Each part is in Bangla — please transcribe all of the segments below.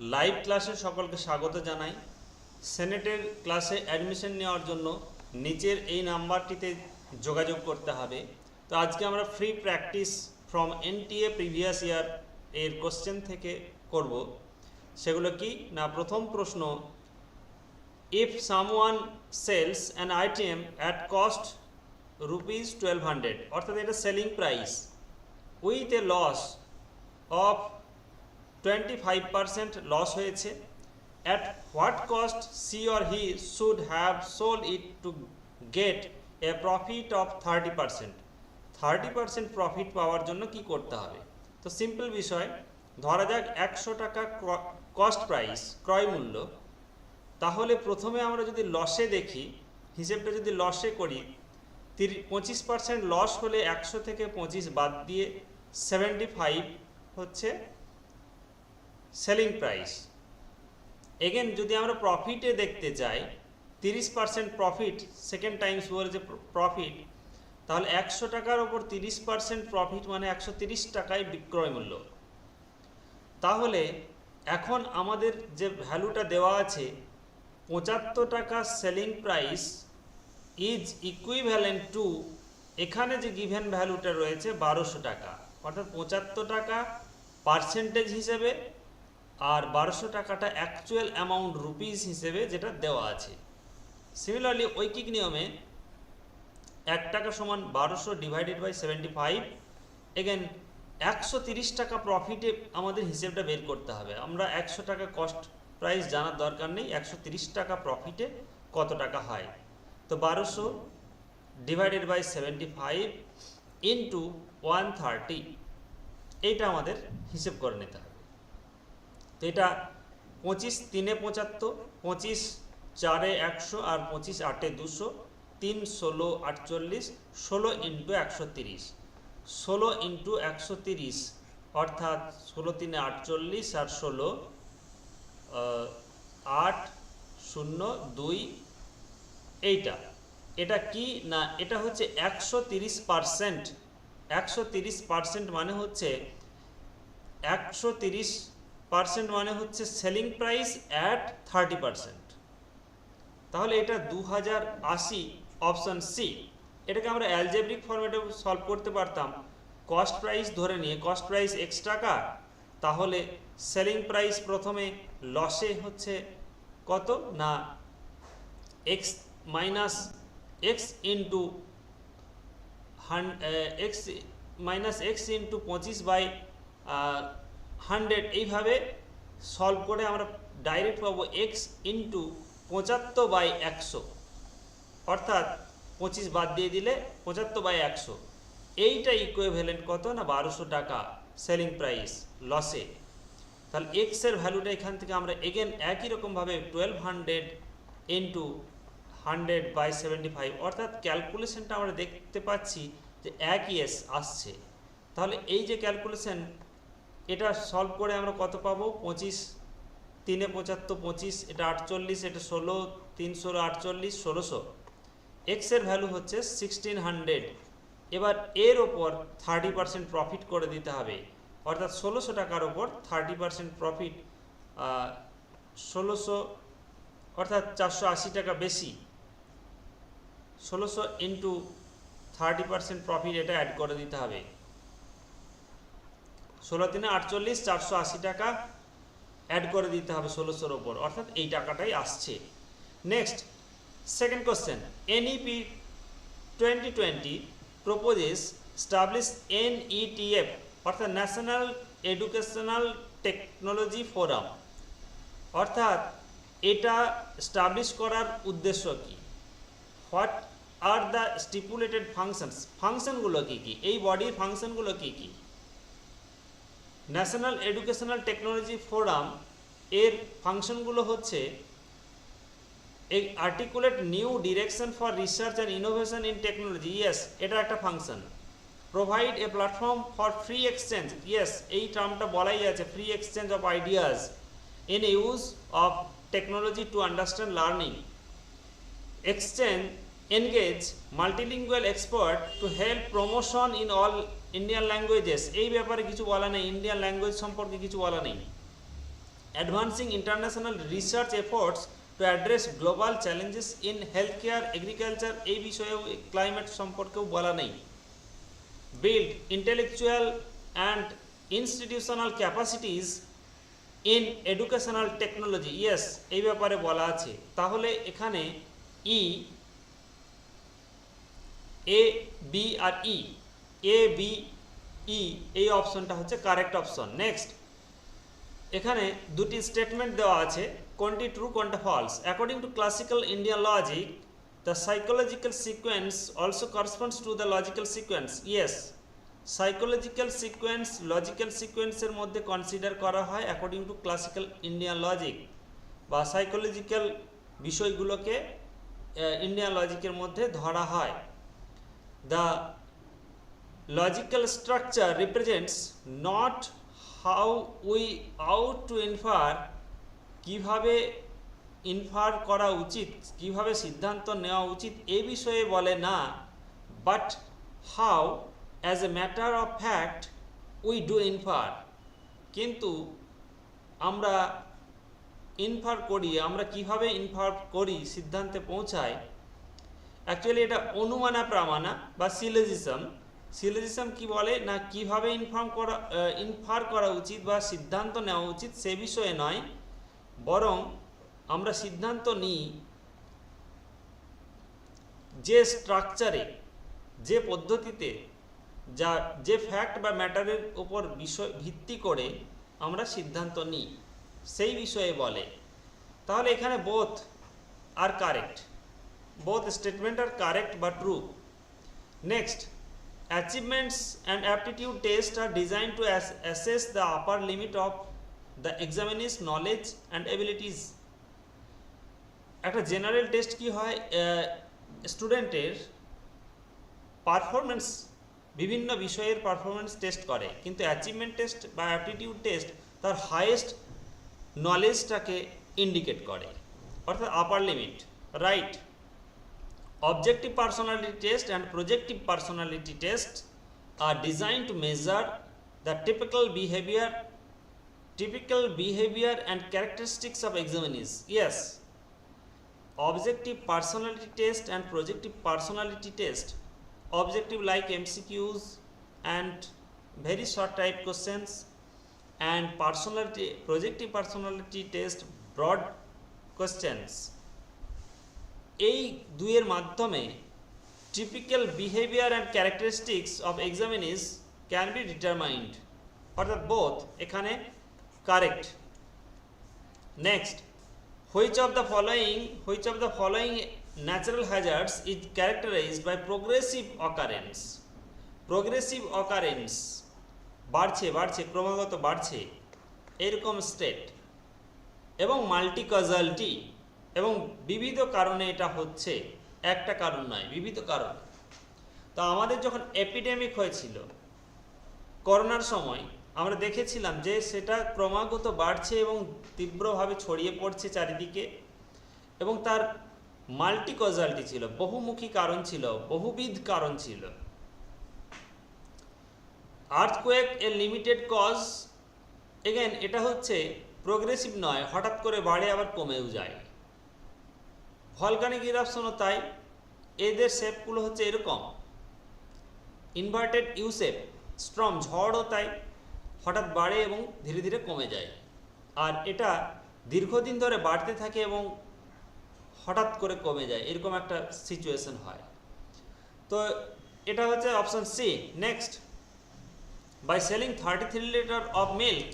লাইভ ক্লাসে সকলকে স্বাগত জানাই। সেনেটের ক্লাসে অ্যাডমিশন নেওয়ার জন্য নিচের এই নাম্বারটিতে যোগাযোগ করতে হবে। তো আজকে আমরা free practice from NTA previous year এর কোশ্চেন থেকে করব। সেগুলো কি? না, প্রথম প্রশ্ন if someone sells an item at cost rupees twelve hundred অর্থাৎ এটা selling price with a loss of twenty five percent loss হয়েছে। At what cost she or he should have sold it to get a profit of thirty percent thirty percent profit পাওয়ার জন্য কি করতে হবে? তো সিম্পল বিষয়, ধরা যাক একশো টাকা কস্ট প্রাইস ক্রয় মূল্য। তাহলে প্রথমে আমরা যদি লসে দেখি, হিসেবটা যদি লসে করি পঁচিশ পার্সেন্ট লস হলে একশো থেকে পঁচিশ বাদ দিয়ে সেভেন্টি ফাইভ হচ্ছে সেলিং প্রাইস। এগেন যদি আমরা প্রফিটে দেখতে চাই তিরিশ পার্সেন্ট প্রফিট সেকেন্ড টাইমস ওয়ার বলেছে প্রফিট তাহলে একশো টাকার ওপর তিরিশ পার্সেন্ট প্রফিট মানে একশো তিরিশ টাকায় বিক্রয় মূল্য। তাহলে এখন আমাদের যে ভ্যালুটা দেওয়া আছে, পঁচাত্তর টাকা selling price is equivalent to এখানে যে গিভেন ভ্যালুটা রয়েছে বারোশো টাকা, অর্থাৎ পঁচাত্তর টাকা পার্সেন্টেজ হিসেবে আর বারোশো টাকাটা অ্যাকচুয়াল অ্যামাউন্ট রুপিস হিসেবে যেটা দেওয়া আছে। সিমিলারলি ঐকিক নিয়মে এক টাকা সমান বারোশো divided by seventy five again একশো তিরিশ টাকা প্রফিটে আমাদের হিসেবটা বের করতে হবে। আমরা একশো টাকা কস্ট প্রাইস জানার দরকার নেই, একশো তিরিশ টাকা প্রফিটে কত টাকা হয়। তো বারোশো divided by seventy five into one thirty এইটা আমাদের হিসেব করে নিতে হবে। তো এটা পঁচিশ তিনে পঁচাত্তর, পঁচিশ চারে একশো আর পঁচিশ আটে দুশো, তিন ষোলো আটচল্লিশ, ষোলো ইন্টু একশো তিরিশ। ষোলো ইন্টু একশো তিরিশ, অর্থাৎ ষোলো তিনে আটচল্লিশ আর ষোলো আট শূন্য দুই, এইটা। এটা কি? না, এটা হচ্ছে একশো তিরিশ পারসেন্ট। একশো তিরিশ পারসেন্ট মানে হচ্ছে একশো তিরিশ পার্সেন্ট মানে হচ্ছে selling price at thirty percent তাহলে এটা দু হাজার আশি অপশান সি এটাকে আমরা অ্যালজেব্রিক ফর্মেটে সলভ করতে পারতাম। কস্ট প্রাইস ধরে নিয়ে কস্ট প্রাইস এক্স টাকা তাহলে সেলিং প্রাইস প্রথমে লসে হচ্ছে কত না এক্স মাইনাস এক্স ইন্টু হান এক্স মাইনাস এক্স ইন্টু পঁচিশ বাই হান্ড্রেড। এইভাবে সলভ করে আমরা ডাইরেক্ট পাবো এক্স ইন্টু পঁচাত্তর বাই একশো। অর্থাৎ পঁচিশ বাদ দিয়ে দিলে পঁচাত্তর বাই একশো। এইটা ইকুইভ্যালেন্ট কত না বারোশো টাকা সেলিং প্রাইস লসে তাহলে এক্সের ভ্যালুটা এখান থেকে আমরা এগেন একই রকমভাবে twelve hundred into hundred by seventy five অর্থাৎ ক্যালকুলেশনটা আমরা দেখতে পাচ্ছি যে এক ইয়েস আসছে। তাহলে এই যে ক্যালকুলেশন এটা সলভ করে আমরা কত পাবো? পঁচিশ, তিনে পঁচাত্তর, পঁচিশ, এটা আটচল্লিশ, এটা ষোলো, তিনশো আটচল্লিশ, ষোলোশো। এক্সের ভ্যালু হচ্ছে সিক্সটিন হান্ড্রেড এবার এর ওপর থার্টি পার্সেন্ট প্রফিট করে দিতে হবে। অর্থাৎ ষোলোশো টাকার ওপর থার্টি পার্সেন্ট প্রফিট ষোলোশো, অর্থাৎ চারশো আশি টাকা বেশি। ষোলোশো ইন্টু থার্টি পার্সেন্ট প্রফিট এটা অ্যাড করে দিতে হবে। ষোলো তিনে আটচল্লিশ, চারশো আশি টাকা অ্যাড করে দিতে হবে ষোলোশোর ওপর। অর্থাৎ এই টাকাটাই আসছে। Next second question NEP twenty twenty proposes establish NETF অর্থাৎ ন্যাশনাল এডুকেশনাল টেকনোলজি ফোরাম অর্থাৎ এটা স্টাবলিশ করার উদ্দেশ্য কি? What are the stipulated functions ফাংশনগুলো কী কী? এই বডির ফাংশনগুলো কী কী? ন্যাশনাল এডুকেশনাল টেকনোলজি ফোরাম এর ফাংশনগুলো হচ্ছে এই articulate new direction for research and innovation in technology. Yes, এটা একটা function. Provide a platform for free exchange yes, এই টার্মটা বলাই আছে free exchange of ideas in use of technology to understand learning exchange engage multilingual expert to help promotion in all Indian languages এই ব্যাপারে কিছু বলা নেই ইন্ডিয়ান ল্যাঙ্গুয়েজ সম্পর্কে কিছু বলা নেই। Advancing international research efforts to address global challenges in health care agriculture এই বিষয়েও ক্লাইমেট সম্পর্কেও বলা নেই। Build intellectual and institutional capacities in educational technology yes এই ব্যাপারে বলা আছে। তাহলে এখানে ই এ বি আর ই এ বি ই এই অপশনটা হচ্ছে কারেক্ট অপশন নেক্সট এখানে দুটি স্টেটমেন্ট দেওয়া আছে, কোনটি ট্রু কোনটা false according to classical Indian logic the psychological sequence also corresponds to the logical sequence yes psychological sequence logical সিকোয়েন্সের মধ্যে কনসিডার করা হয় according to classical Indian logic বা সাইকোলজিক্যাল বিষয়গুলোকে ইন্ডিয়ান লজিকের মধ্যে ধরা হয়। The logical structure represents not how we out to infer কীভাবে ইনফার করা উচিত, কীভাবে সিদ্ধান্ত নেওয়া উচিত এ বিষয়ে বলে না but how as a matter of fact we do infer কিন্তু আমরা ইনফার করি, আমরা কীভাবে ইনফার করি, সিদ্ধান্তে পৌঁছাই অ্যাকচুয়ালি এটা অনুমানা প্রামানা বা সিলেজিজম সিলেজিজম কি বলে? না, কীভাবে ইনফর্ম করা ইনফার করা উচিত বা সিদ্ধান্ত নেওয়া উচিত সে বিষয়ে নয়। বরং আমরা সিদ্ধান্ত নিই যে স্ট্রাকচারে যে পদ্ধতিতে, যা, যে ফ্যাক্ট বা ম্যাটারের উপর বিষয়, ভিত্তি করে আমরা সিদ্ধান্ত নিই। সেই বিষয়ে বলে। তাহলে এখানে both are correct both statement are correct but true next achievements and aptitude tests are designed to ass- assess the upper limit of the examinee's knowledge and abilities একটা জেনারেল টেস্ট কি হয় স্টুডেন্টের পারফরমেন্স বিভিন্ন বিষয়ের পারফরমেন্স টেস্ট করে কিন্তু অ্যাচিভমেন্ট টেস্ট বা অ্যাপটিটিউড টেস্ট তার হাইয়েস্ট নলেজটাকে ইন্ডিকেট করে অর্থাৎ upper limit right Objective personality test and projective personality test are designed to measure the typical behavior, typical behavior and characteristics of examinees. Yes, objective personality test and projective personality test, objective like MCQs and very short type questions, and personality projective personality test broad questions. এই দুইয়ের মাধ্যমে typical behaviour and characteristics of examinees can be determined অর্থাৎ বোথ এখানে correct next which of the following which of the following natural hazards is characterised by progressive occurrence progressive occurrence বাড়ছে বাড়ছে, ক্রমাগত বাড়ছে, এরকম স্টেট এবং মাল্টি কজালিটি এবং বিবিধ কারণে এটা হচ্ছে, একটা কারণ নয়, বিবিধ কারণ। তো আমাদের যখন এপিডেমিক হয়েছিল, করোনার সময়, আমরা দেখেছিলাম যে সেটা ক্রমাগত বাড়ছে এবং তীব্রভাবে ছড়িয়ে পড়ছে চারিদিকে এবং তার মাল্টি কজালিটি ছিল, বহুমুখী কারণ ছিল, বহুবিধ কারণ ছিল। Earthquake a limited cause again এটা হচ্ছে প্রোগ্রেসিভ নয়, হঠাৎ করে বাড়ে আবার কমেও যায়। ভলকানিক ইরাপশনও তাই এদের শেপগুলো হচ্ছে এরকম। ইনভার্টেড ইউ শেপ স্ট্রম ঝড়ও তাই, হঠাৎ বাড়ে এবং ধীরে ধীরে কমে যায়। আর এটা দীর্ঘদিন ধরে বাড়তে থাকে এবং হঠাৎ করে কমে যায়, এরকম একটা সিচুয়েশন হয়। তো এটা হচ্ছে option C next by selling thirty three litre of milk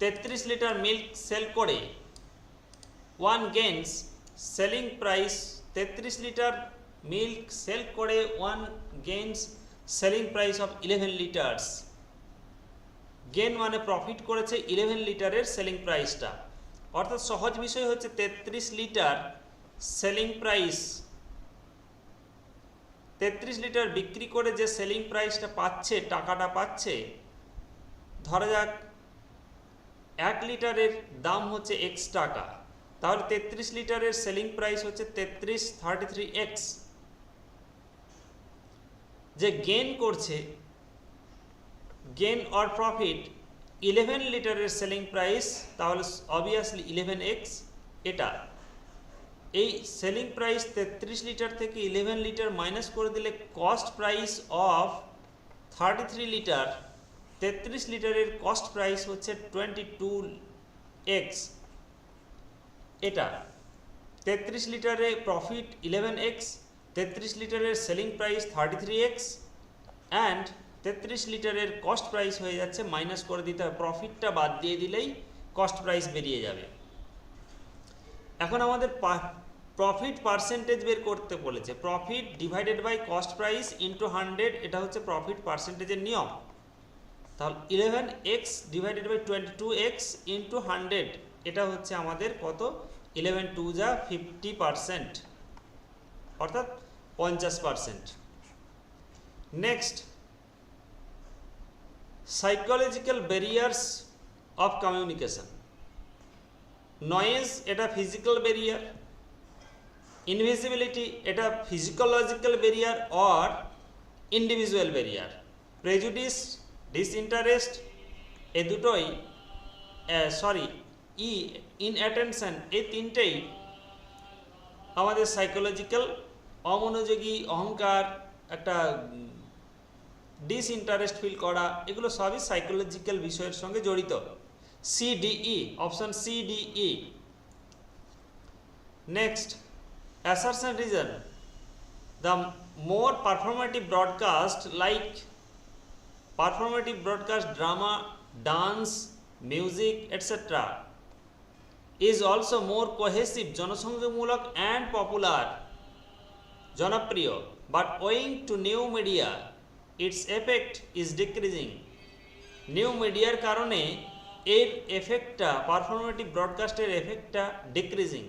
তেত্রিশ লিটার মিল্ক সেল করে ওয়ান গেন্স সেলিং প্রাইস তেত্রিশ লিটার, মিল্ক সেল করে one gains selling price of eleven litres. Gain মানে প্রফিট করেছে ইলেভেন লিটারের সেলিং প্রাইসটা। অর্থাৎ সহজ বিষয় হচ্ছে তেত্রিশ লিটার সেলিং প্রাইস, তেত্রিশ লিটার বিক্রি করে যে সেলিং প্রাইসটা পাচ্ছে, টাকাটা পাচ্ছে, ধরা যাক এক লিটারের দাম হচ্ছে এক্স টাকা। তাহলে তেত্রিশ লিটারের সেলিং প্রাইস হচ্ছে তেত্রিশ থার্টি থ্রি এক্স যে গেন করছে গেন অর প্রফিট ইলেভেন লিটারের সেলিং প্রাইস তাহলে অবভিয়াসলি ইলেভেন এক্স এটা। এই সেলিং প্রাইস তেত্রিশ লিটার থেকে ইলেভেন লিটার মাইনাস করে দিলে cost price of thirty three litre, তেত্রিশ লিটারের কস্ট প্রাইস হচ্ছে টোয়েন্টি টু এক্স এটা। তেত্রিশ লিটারে প্রফিট ইলেভেন এক্স তেত্রিশ লিটারের selling price thirty three x and তেত্রিশ লিটারের কস্ট প্রাইস হয়ে যাচ্ছে মাইনাস করে দিতে হবে। প্রফিটটা বাদ দিয়ে দিলেই কস্ট প্রাইস বেরিয়ে যাবে। এখন আমাদের প্রফিট পার্সেন্টেজ বের করতে বলেছে। Profit divided by cost price into hundred এটা হচ্ছে প্রফিট পার্সেন্টেজের নিয়ম। তাহলে eleven x divided by twenty two x into hundred এটা হচ্ছে আমাদের কত? ইলেভেন টু যা ফিফটি পারসেন্ট অর্থাৎ পঞ্চাশ percent next psychological barriers of communication noise এটা ফিজিক্যাল ব্যারিয়ার ইনভিজিবিলিটি এটা psychological barrier or individual barrier prejudice disinterest এ দুটোই সরি ই ইনঅ্যাটেনশন এই তিনটেই। আমাদের সাইকোলজিক্যাল অমনোযোগী, অহংকার, একটা ডিসইন্টারেস্ট ফিল করা, এগুলো সবই সাইকোলজিক্যাল বিষয়ের সঙ্গে জড়িত। CDE option CDE next assertion reason. The more performative broadcast, like performative broadcast drama, dance, music etc is also more cohesive জনসংযোগমূলক and popular জনপ্রিয় but owing to new media, its effect is decreasing. New মিডিয়ার কারণে এর এফেক্টটা পারফরমেটিভ ব্রডকাস্টের এফেক্টটা ডিক্রিজিং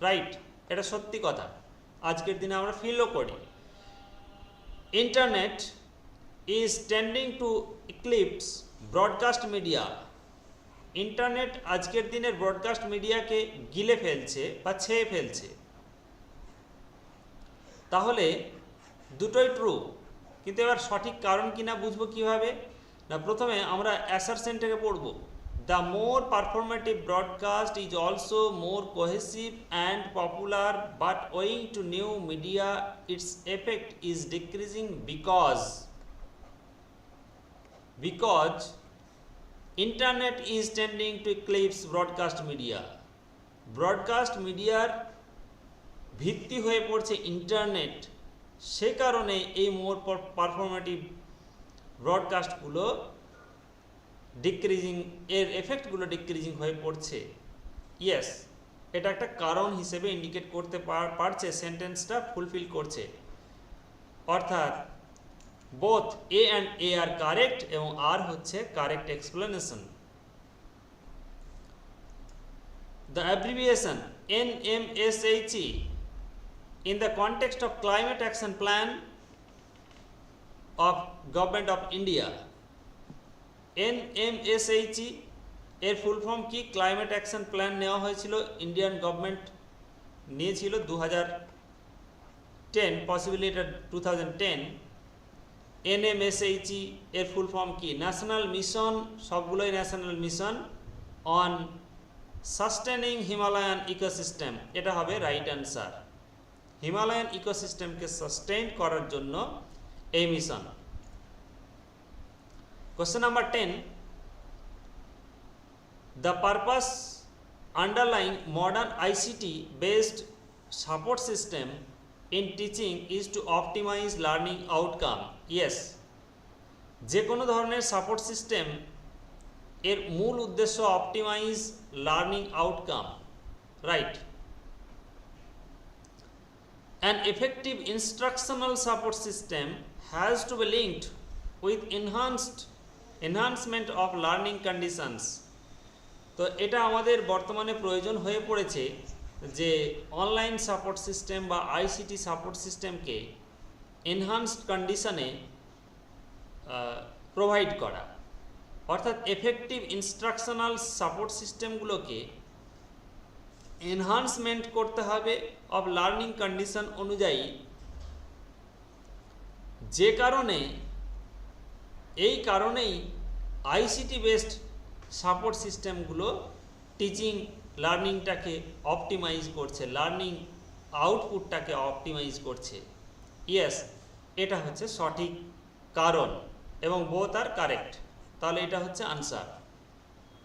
রাইট এটা সত্যি কথা। আজকের দিনে আমরা ফিলও করি। Internet is tending to eclipse broadcast media internet আজকের দিনের ব্রডকাস্ট মিডিয়াকে গিলে ফেলছে বা ছেয়ে ফেলছে তাহলে দুটোই ট্রু কিন্তু এবার সঠিক কারণ কিনা বুঝব কীভাবে না প্রথমে আমরা অ্যাসারসেনটাকে পড়ব The more performative broadcast is also more cohesive and popular, but owing to new media, its effect is decreasing because because internet is tending to eclipse broadcast media. Broadcast মিডিয়ার ভিত্তি হয়ে পড়ছে ইন্টারনেট সে কারণে এই মোর পারফরমেটিভ ব্রডকাস্টগুলো ডিক্রিজিং এর এফেক্টগুলো ডিক্রিজিং হয়ে পড়ছে। ইয়েস এটা একটা কারণ হিসেবে ইন্ডিকেট করতে পারছে সেন্টেন্সটা ফুলফিল করছে। অর্থাৎ আর কারেক্ট এবং আর হচ্ছে correct explanation the abbreviation N M S H E in the context of climate action plan of government of india NMSHE এর ফুল ফর্ম কি? ক্লাইমেট অ্যাকশন প্ল্যান নেওয়া হয়েছিল ইন্ডিয়ান গভর্নমেন্ট নিয়েছিল দু হাজার ten possibly two thousand ten NMSHE এর ফুল ফর্ম কি? ন্যাশনাল মিশন সবগুলোই national mission on sustaining Himalayan ecosystem এটা হবে রাইট অ্যান্সার হিমালয়ান ইকোসিস্টেমকে সাস্টেইন করার জন্য এই mission Question number 10 The purpose underlying modern ICT based support system in teaching is to optimize learning outcome. Yes. যে কোনো ধরনের সাপোর্ট সিস্টেম এর মূল উদ্দেশ্য optimise learning outcome right An effective instructional support system has to be linked with enhanced enhancement of learning conditions তো এটা আমাদের বর্তমানে প্রয়োজন হয়ে পড়েছে যে অনলাইন সাপোর্ট সিস্টেম বা আইসিটি সাপোর্ট সিস্টেমকে এনহান্সড কন্ডিশনে প্রোভাইড করা। অর্থাৎ এফেক্টিভ ইনস্ট্রাকশনাল সাপোর্ট সিস্টেমগুলোকে এনহান্সমেন্ট করতে হবে অফ লার্নিং কন্ডিশন অনুযায়ী। যে কারণে, এই কারণেই আইসিটি বেসড সাপোর্ট সিস্টেমগুলো টিচিং লার্নিংটাকে অপটিমাইজ করছে, লার্নিং আউটপুটটাকে অপটিমাইজ করছে। ইয়েস এটা হচ্ছে সঠিক কারণ এবং বোথ আর কারেক্ট তাহলে এটা হচ্ছে আনসার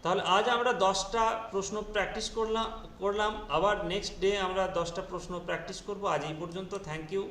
তাহলে আজ আমরা দশটা প্রশ্ন প্র্যাকটিস করলাম করলাম। আবার নেক্সট ডে আমরা দশটা প্রশ্ন প্র্যাকটিস করব। আজ এই পর্যন্ত। Thank you